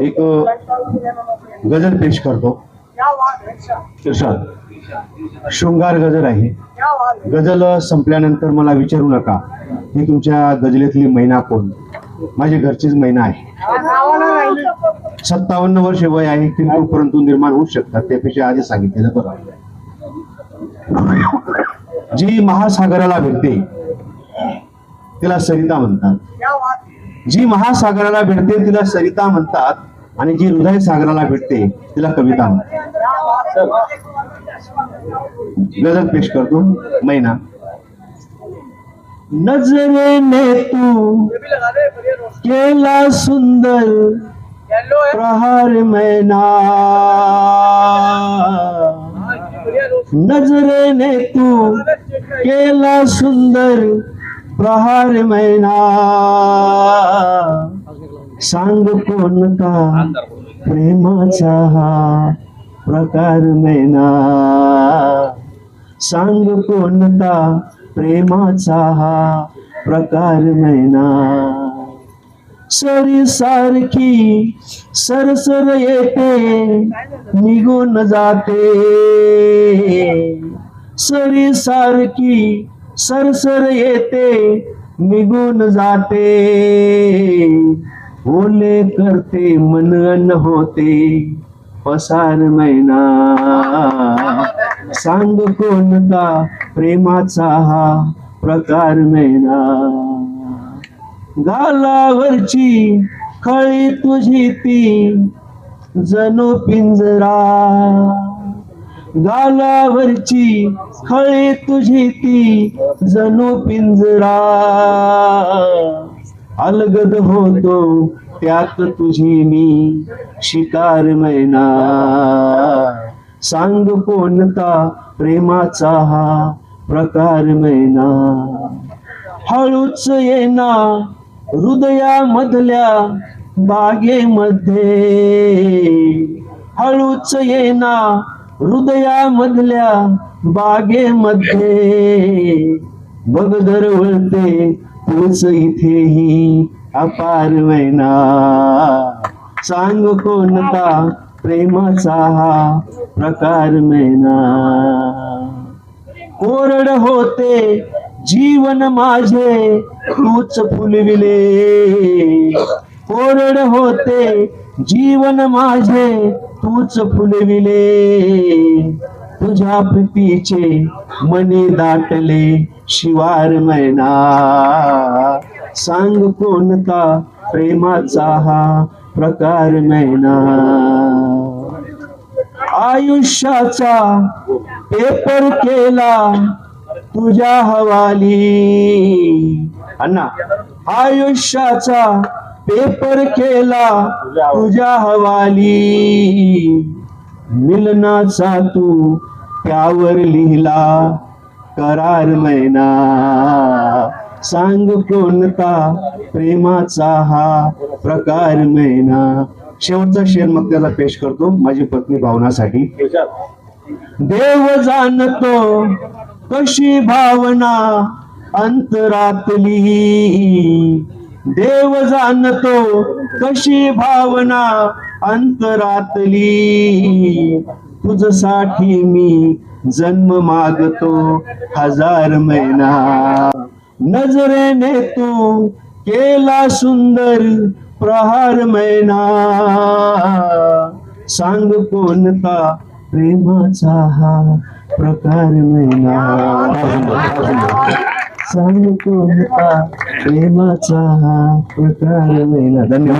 एक गजल पेश करतो. शृंगार गजल आहे. गजल संपल्यानंतर मला विचारू नका. ही तुमच्या गजलेतली मैना कोण? माझी घरचीच मैना आहे. सत्तावन्न वर्ष वय आहे किंतु परंतु निर्माण होऊ शकतात. त्यापेक्षा आधी सांगितलेलं बरं. जी महासागराला भेटते तिला सरिता म्हणतात. जी महासागराला भेटते तिला सरिता म्हणतात आणि जी हृदय सागराला भेटते तिला कविता गजल पेश करतो. मैना. नजरेने तू केला सुंदर प्रहार मैना. नजरेने तू केला सुंदर प्रहार मैना. सांग कोणता प्रेमाचा हा प्रकार मैना. सांग कोणता प्रेमाचा हा प्रकार मैना. सरी सारखी सरसर येते निघून जाते. सरी सारखी सरसर येते निघून जाते. ओले करते मन अन होते पसार मैना. सांग कोणता प्रेमाचा हा प्रकार मैना. गालावरची खळी तुझी ती जणू पिंजरा. गालावरची खळी तुझी ती जणू पिंजरा. अलगद होतो त्यात तुझी मी शिकार मैना. सांग कोणता प्रेमाचा हा प्रकार मैना. हळूच येना हृदयामधल्या बागेमध्ये. हळूच येना हृदयामधल्या बागेमध्ये. बघ दरवळते तूच इथेही अपार मैना सांग कोणता प्रेमाचा हा प्रकार मैना. कोरड होते जीवन माझे तूच फुलविले. कोरड होते जीवन माझे तूच फुलविले. तुझ्या प्रीतीचे मने दाटले शिवार मैना. सांग कोणता प्रेमाचा हा प्रकार मैना. आयुष्याचा पेपर केला तुझ्या हवाली. अण्णा आयुष्याचा पेपर केला तुझ्या हवाली. मिलनाचा तू त्यावर लिहिला करार मैना. सांग कोणता प्रेमाचा हा प्रकार मैना. शेवटचा शेर मग त्याला पेश करतो माझी पत्नी भावनासाठी. देव जाणतो कशी भावना अंतरातली. देव जाणतो कशी भावना अंतरातली. तुझसाठी मी जन्म मागतो हजार महिना. नजरेने तू केला सुंदर प्रहार महिना सांग कोणता प्रेमाचा हा प्रकार महिना सांगतो कोणता प्रेमाचा हा प्रकार मैना धन्यवाद.